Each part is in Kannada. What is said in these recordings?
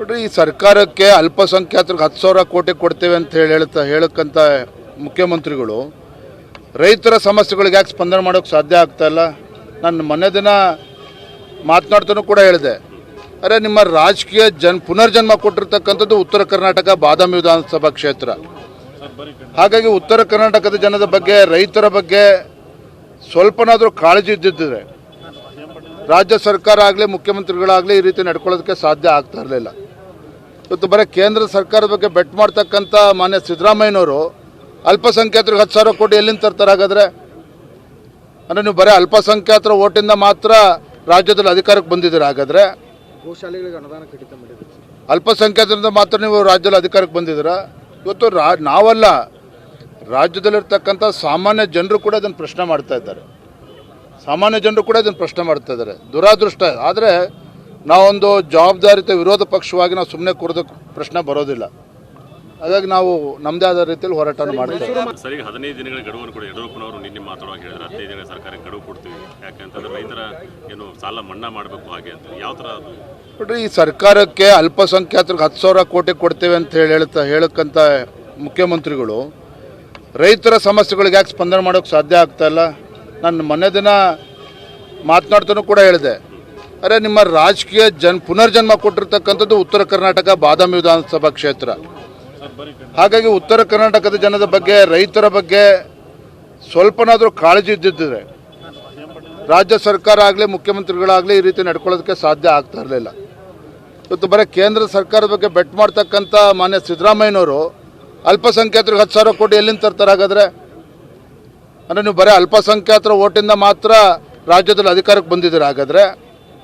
ನೋಡ್ರಿ ಈ ಸರ್ಕಾರಕ್ಕೆ ಅಲ್ಪಸಂಖ್ಯಾತರಿಗೆ ಹತ್ತು ಸಾವಿರ ಕೋಟಿ ಕೊಡ್ತೇವೆ ಅಂತ ಹೇಳಿ ಹೇಳ್ತಾ ಹೇಳಕ್ಕಂತ ಮುಖ್ಯಮಂತ್ರಿಗಳು, ರೈತರ ಸಮಸ್ಯೆಗಳಿಗೆ ಯಾಕೆ ಸ್ಪಂದನೆ ಮಾಡೋಕ್ಕೆ ಸಾಧ್ಯ ಆಗ್ತಾ ಇಲ್ಲ? ನಾನು ಮೊನ್ನೆ ದಿನ ಮಾತನಾಡ್ತಾನೂ ಕೂಡ ಹೇಳಿದೆ. ಅರೆ, ನಿಮ್ಮ ರಾಜಕೀಯ ಜನ್, ಪುನರ್ಜನ್ಮ ಕೊಟ್ಟಿರ್ತಕ್ಕಂಥದ್ದು ಉತ್ತರ ಕರ್ನಾಟಕ ಬಾದಾಮಿ ವಿಧಾನಸಭಾ ಕ್ಷೇತ್ರ. ಹಾಗಾಗಿ ಉತ್ತರ ಕರ್ನಾಟಕದ ಜನದ ಬಗ್ಗೆ, ರೈತರ ಬಗ್ಗೆ ಸ್ವಲ್ಪನಾದರೂ ಕಾಳಜಿ ಇದ್ದಿದ್ದರೆ ರಾಜ್ಯ ಸರ್ಕಾರ ಆಗಲಿ, ಮುಖ್ಯಮಂತ್ರಿಗಳಾಗಲಿ ಈ ರೀತಿ ನಡ್ಕೊಳ್ಳೋದಕ್ಕೆ ಸಾಧ್ಯ ಆಗ್ತಾ ಇರಲಿಲ್ಲ. ಇವತ್ತು ಬರೀ ಕೇಂದ್ರ ಸರ್ಕಾರದ ಬಗ್ಗೆ ಬೆಟ್ ಮಾಡ್ತಕ್ಕಂಥ ಮಾನ್ಯ ಸಿದ್ದರಾಮಯ್ಯನವರು ಅಲ್ಪಸಂಖ್ಯಾತರಿಗೆ ಹತ್ತು ಸಾವಿರ ಕೋಟಿ ಎಲ್ಲಿಂದ ತರ್ತಾರೆ ಹಾಗಾದರೆ? ಅಂದರೆ ನೀವು ಬರೀ ಅಲ್ಪಸಂಖ್ಯಾತರ ಓಟಿಂದ ಮಾತ್ರ ರಾಜ್ಯದಲ್ಲಿ ಅಧಿಕಾರಕ್ಕೆ ಬಂದಿದ್ದೀರ ಹಾಗಾದ್ರೆ? ಗೋಶಾಲೆಗಳಿಗೆ ಅನುದಾನ ಕಡಿತ ಮಾಡಿದ್ರು ಅಲ್ಪಸಂಖ್ಯಾತರಿಂದ ಮಾತ್ರ ನೀವು ರಾಜ್ಯದಲ್ಲಿ ಅಧಿಕಾರಕ್ಕೆ ಬಂದಿದ್ದೀರ? ಇವತ್ತು ರಾ ನಾವಲ್ಲ. ರಾಜ್ಯದಲ್ಲಿರ್ತಕ್ಕಂಥ ಸಾಮಾನ್ಯ ಜನರು ಕೂಡ ಇದನ್ನು ಪ್ರಶ್ನೆ ಮಾಡ್ತಾ ಇದ್ದಾರೆ. ಸಾಮಾನ್ಯ ಜನರು ಕೂಡ ಇದನ್ನು ಪ್ರಶ್ನೆ ಮಾಡ್ತಾ ಇದ್ದಾರೆ. ದುರಾದೃಷ್ಟ. ಆದರೆ ನಾವೊಂದು ಜವಾಬ್ದಾರಿತ ವಿರೋಧ ಪಕ್ಷವಾಗಿ ನಾವು ಸುಮ್ಮನೆ ಕೂರೋದಕ್ಕೆ ಪ್ರಶ್ನೆ ಬರೋದಿಲ್ಲ. ಹಾಗಾಗಿ ನಾವು ನಮ್ಮದೇ ಆದ ರೀತಿಯಲ್ಲಿ ಹೋರಾಟ ಮಾಡ್ತೀವಿ ಸರಿ ಹದಿನೈದು ದಿನಗಳ ಗಡುವನ್ನು ಕೂಡ. ಯಡಿಯೂರಪ್ಪನವರು ನಿನ್ನೆ ಮಾತಾಡುವಾಗ ಹೇಳಿದ್ರೆ ಹದಿನೈದು ದಿನಗಳ ಸರ್ಕಾರಕ್ಕೆ ಗಡುವು ಕೊಡ್ತೀವಿ. ಯಾಕಂತಂದ್ರೆ ರೈತರ ಏನು ಸಾಲ ಮನ್ನಾ ಮಾಡಬೇಕು ಹಾಗೆ ಅಂತ. ಯಾವ ಥರ ಅದು? ನೋಡ್ರಿ ಈ ಸರ್ಕಾರಕ್ಕೆ ಅಲ್ಪಸಂಖ್ಯಾತರಿಗೆ ಹತ್ತು ಸಾವಿರ ಕೋಟಿ ಕೊಡ್ತೇವೆ ಅಂತ ಹೇಳಿ ಹೇಳ್ತಾ ಹೇಳಕ್ಕಂತ ಮುಖ್ಯಮಂತ್ರಿಗಳು ರೈತರ ಸಮಸ್ಯೆಗಳಿಗೆ ಯಾಕೆ ಸ್ಪಂದನೆ ಮಾಡೋಕ್ಕೆ ಸಾಧ್ಯ ಆಗ್ತಾ ಇಲ್ಲ? ನಾನು ಮೊನ್ನೆ ದಿನ ಮಾತನಾಡ್ತಾನೂ ಕೂಡ ಹೇಳಿದೆ. ಅರೆ, ನಿಮ್ಮ ರಾಜಕೀಯ ಜನ್ ಪುನರ್ಜನ್ಮ ಕೊಟ್ಟಿರ್ತಕ್ಕಂಥದ್ದು ಉತ್ತರ ಕರ್ನಾಟಕ ಬಾದಾಮಿ ವಿಧಾನಸಭಾ ಕ್ಷೇತ್ರ. ಹಾಗಾಗಿ ಉತ್ತರ ಕರ್ನಾಟಕದ ಜನದ ಬಗ್ಗೆ, ರೈತರ ಬಗ್ಗೆ ಸ್ವಲ್ಪನಾದರೂ ಕಾಳಜಿ ಇದ್ದಿದ್ದರೆ ರಾಜ್ಯ ಸರ್ಕಾರ ಆಗಲಿ, ಮುಖ್ಯಮಂತ್ರಿಗಳಾಗಲಿ ಈ ರೀತಿ ನಡ್ಕೊಳ್ಳೋದಕ್ಕೆ ಸಾಧ್ಯ ಆಗ್ತಾ ಇರಲಿಲ್ಲ. ಇವತ್ತು ಬರೀ ಕೇಂದ್ರ ಸರ್ಕಾರದ ಬಗ್ಗೆ ಬೆಟ್ ಮಾಡ್ತಕ್ಕಂಥ ಮಾನ್ಯ ಸಿದ್ದರಾಮಯ್ಯನವರು ಅಲ್ಪಸಂಖ್ಯಾತರಿಗೆ ಹತ್ತು ಸಾವಿರ ಕೋಟಿ ಎಲ್ಲಿಂದ ತರ್ತಾರೆ ಹಾಗಾದರೆ? ಅಂದರೆ ನೀವು ಬರೀ ಅಲ್ಪಸಂಖ್ಯಾತರ ಓಟಿಂದ ಮಾತ್ರ ರಾಜ್ಯದಲ್ಲಿ ಅಧಿಕಾರಕ್ಕೆ ಬಂದಿದ್ದೀರಾ ಹಾಗಾದ್ರೆ?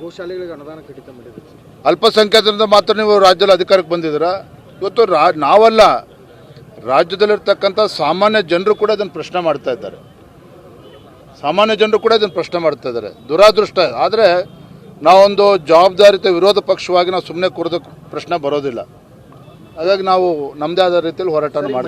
ಗೋಶಾಲೆಗಳಿಗೆ ಅನುದಾನ ಕಡಿತ ಮಾಡಿದ್ರು ಅಲ್ಪಸಂಖ್ಯಾತರಿಂದ ಮಾತ್ರ ನೀವು ರಾಜ್ಯದಲ್ಲಿ ಅಧಿಕಾರಕ್ಕೆ ಬಂದಿದ್ದೀರಾ? ಇವತ್ತು ರಾ ನಾವಲ್ಲ. ರಾಜ್ಯದಲ್ಲಿರ್ತಕ್ಕಂಥ ಸಾಮಾನ್ಯ ಜನರು ಕೂಡ ಇದನ್ನು ಪ್ರಶ್ನೆ ಮಾಡ್ತಾ ಇದ್ದಾರೆ. ಸಾಮಾನ್ಯ ಜನರು ಕೂಡ ಇದನ್ನು ಪ್ರಶ್ನೆ ಮಾಡ್ತಾ ಇದ್ದಾರೆ. ದುರಾದೃಷ್ಟ. ಆದರೆ ನಾವೊಂದು ಜವಾಬ್ದಾರಿತ ವಿರೋಧ ಪಕ್ಷವಾಗಿ ನಾವು ಸುಮ್ಮನೆ ಕೂರೋದಕ್ಕೆ ಪ್ರಶ್ನೆ ಬರೋದಿಲ್ಲ. ಹಾಗಾಗಿ ನಾವು ನಮ್ಮದೇ ಆದ ರೀತಿಯಲ್ಲಿ ಹೋರಾಟ ಮಾಡ್ತೀವಿ